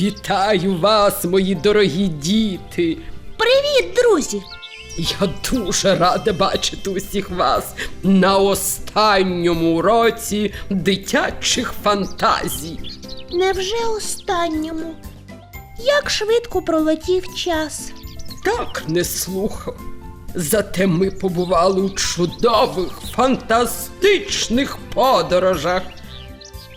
Вітаю вас, мої дорогі діти! Привіт, друзі! Я дуже рада бачити усіх вас на останньому уроці дитячих фантазій. Невже останньому? Як швидко пролетів час? Так не слухав. Зате ми побували у чудових, фантастичних подорожах.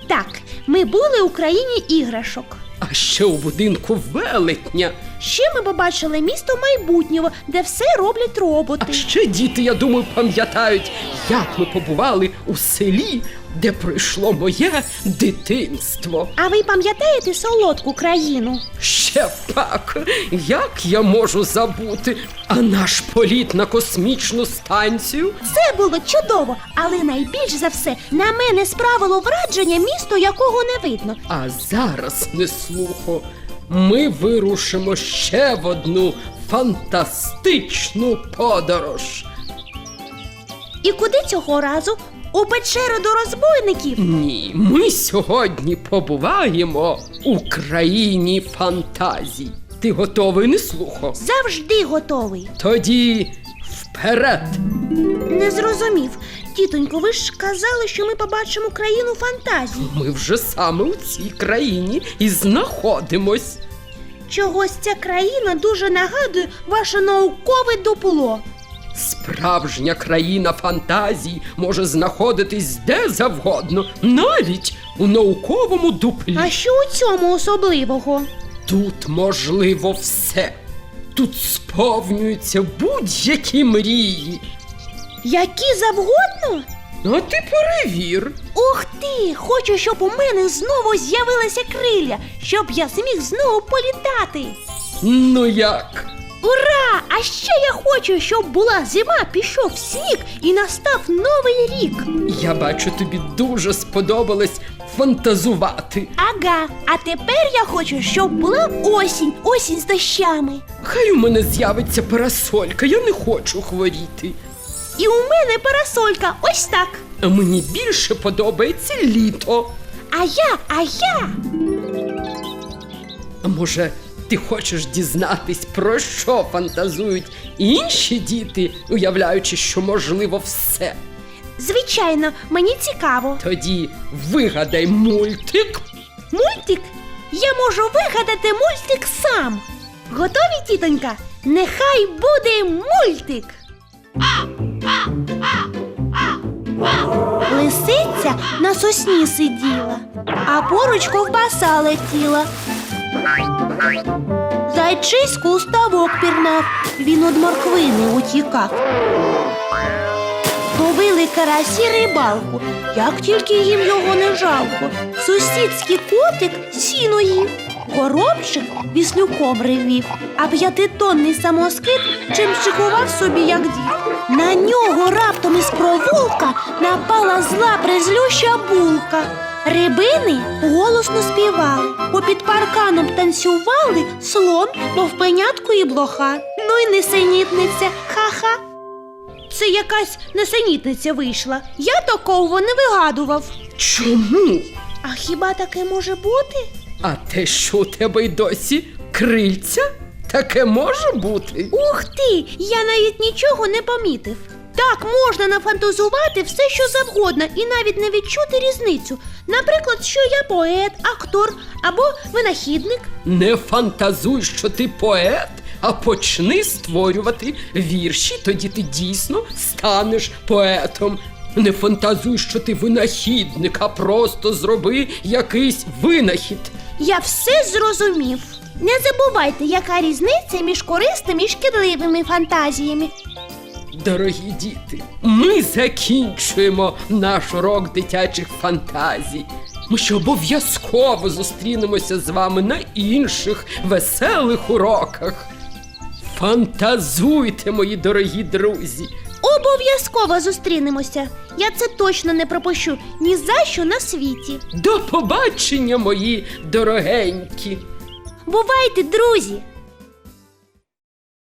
Так, ми були у країні іграшок. А ще у будинку велетня. Ще ми побачили місто майбутнього, де все роблять роботи. А ще діти, я думаю, пам'ятають, як ми побували у селі, де пройшло моє дитинство. А ви пам'ятаєте солодку країну? Ще пак, як я можу забути? А наш політ на космічну станцію? Це було чудово, але найбільш за все на мене справило враження місто, якого не видно. А зараз, не слухо, ми вирушимо ще в одну фантастичну подорож. І куди цього разу? У печеру до розбойників? Ні, ми сьогодні побуваємо у країні фантазій. Ти готовий, не слухо? Завжди готовий. Тоді вперед! Не зрозумів. Тітонько, ви ж казали, що ми побачимо країну фантазій. Ми вже саме у цій країні і знаходимось. Чогось ця країна дуже нагадує ваше наукове дупло. Справжня країна фантазій може знаходитись де завгодно, навіть у науковому дуплі. А що у цьому особливого? Тут можливо все. Тут сповнюються будь-які мрії. Які завгодно? А ти перевір. Ух ти! Хочу, щоб у мене знову з'явилися крилля, щоб я зміг знову політати. Ну як? Ура! А ще я хочу, щоб була зима, пішов сніг і настав новий рік. Я бачу, тобі дуже сподобалось фантазувати. Ага, а тепер я хочу, щоб була осінь, осінь з дощами. Хай у мене з'явиться парасолька, я не хочу хворіти. І у мене парасолька, ось так. А мені більше подобається літо. А я, а я. А може, ти хочеш дізнатись, про що фантазують інші діти, уявляючи, що можливо все? Звичайно, мені цікаво. Тоді вигадай мультик. Мультик? Я можу вигадати мультик сам. Готові, тітонька? Нехай буде мультик. Лисиця на сосні сиділа, а поруч ковбаса летіла. Зайчисько у ставок пірнав, він од морквини утікав. Ловили карасі рибалку, як тільки їм його не жалко. Сусідський котик сіно їв, коробчик віслюком ревів, а п'ятитонний самоскид чим шикував собі, як дід. На нього раптом із провулка напала зла призлюща булка. Рибини голосно співали, попід парканом танцювали слон, мовпенятко і блоха. Ну й несенітниця, ха-ха. Це якась несенітниця вийшла. Я такого не вигадував. Чому? А хіба таке може бути? А те, що у тебе й досі крильця? Таке може бути? Ух ти! Я навіть нічого не помітив. Так можна нафантазувати все, що завгодно, і навіть не відчути різницю. Наприклад, що я поет, актор або винахідник. Не фантазуй, що ти поет, а почни створювати вірші, тоді ти дійсно станеш поетом. Не фантазуй, що ти винахідник, а просто зроби якийсь винахід. Я все зрозумів. Не забувайте, яка різниця між корисними і шкідливими фантазіями. Дорогі діти, ми закінчуємо наш урок дитячих фантазій. Ми ще обов'язково зустрінемося з вами на інших веселих уроках. Фантазуйте, мої дорогі друзі! Обов'язково зустрінемося. Я це точно не пропущу ні за що на світі. До побачення, мої дорогенькі! Бувайте, друзі!